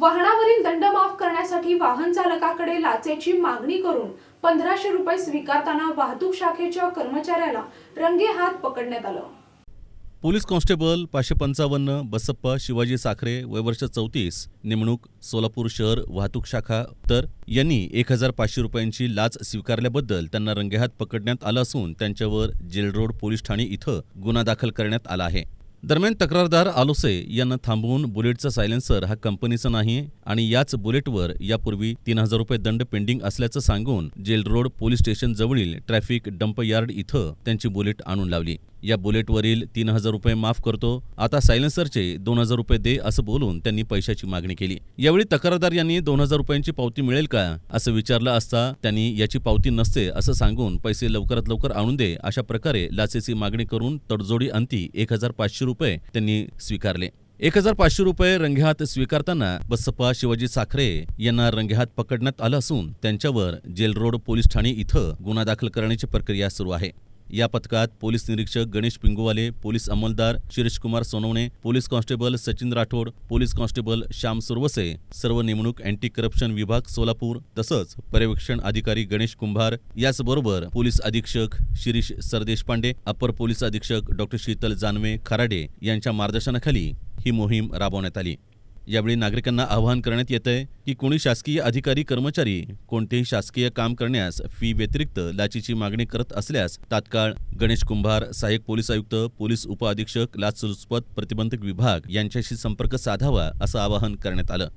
वाहनावरील दंड माफ करण्यासाठी वाहन चालकाकडे लाचेची मागणी करून पंधराशे रुपये स्वीकारताना वाहतूक शाखेच्या कर्मचाऱ्याला रंगेहात पकडण्यात आलं. पोलीस कॉन्स्टेबल पाचशे पंचावन्न बसप्पा शिवाजी साखरे वयवर्ष चौतीस नेमणूक सोलापूर शहर वाहतूक शाखा तर यांनी एक हजार पाचशे रुपयांची लाच स्वीकारल्याबद्दल त्यांना रंगेहात पकडण्यात आलं असून त्यांच्यावर जेल रोड पोलीस ठाणे इथं गुन्हा दाखल करण्यात आला आहे. दरम्यान तक्रारदार आलोसे यांना थांबवून बुलेटचा सायलेन्सर हा कंपनीचा नाही आणि याच बुलेटवर यापूर्वी तीन हजार रुपये दंड पेंडिंग असल्याचं सांगून जेल रोड पोलीस स्टेशन जवळील ट्रॅफिक डंप यार्ड इथं त्यांची बुलेट आणून लावली. या बुलेटवरील तीन हजार रुपये माफ करतो. आता सायलेन्सरचे दोन हजार रुपये दे असं बोलून त्यांनी पैशाची मागणी केली. यावेळी तक्रारदार यांनी दोन हजार रुपयांची पावती मिळेल का? असं विचारलं असता त्यांनी याची पावती नसते असं सांगून पैसे लवकरात लवकर आणून दे अशा प्रकारे लाचेची मागणी करून तडजोडी अंती एक हजार पाचशे रुपये त्यांनी स्वीकारले. एक हजार पाचशे रुपये रंगेहात स्वीकारताना बसप्पा शिवाजी साखरे यांना रंगेहात पकडण्यात आलं असून त्यांच्यावर जेल रोड पोलीस ठाणे इथं गुन्हा दाखल करण्याची प्रक्रिया सुरू आहे. या पथकात पोलीस निरीक्षक Ganesh Pinguwale police अंमलदार Shirishkumar Sonawane police constable Sachin Rathod police constable Shyam Suravase सर्व नेमणूक अँटी करप्शन विभाग सोलापूर तसंच पर्यवेक्षण अधिकारी गणेश कुंभार याचबरोबर पोलीस अधीक्षक शिरीष सरदेशपांडे अपर पोलीस अधीक्षक डॉक्टर शीतल जानवे खराडे यांच्या मार्गदर्शनाखाली ही मोहीम राबवण्यात आली. यावेळी नागरिकांना आवाहन करण्यात येत आहे की कोणी शासकीय अधिकारी कर्मचारी कोणतेही शासकीय काम करण्यास फी व्यतिरिक्त लाचीची मागणी करत असल्यास तात्काळ गणेश कुंभार सहाय्यक पोलीस आयुक्त पोलीस उपअधीक्षक लाचलुचपत प्रतिबंधक विभाग यांच्याशी संपर्क साधावा असं आवाहन करण्यात आलं.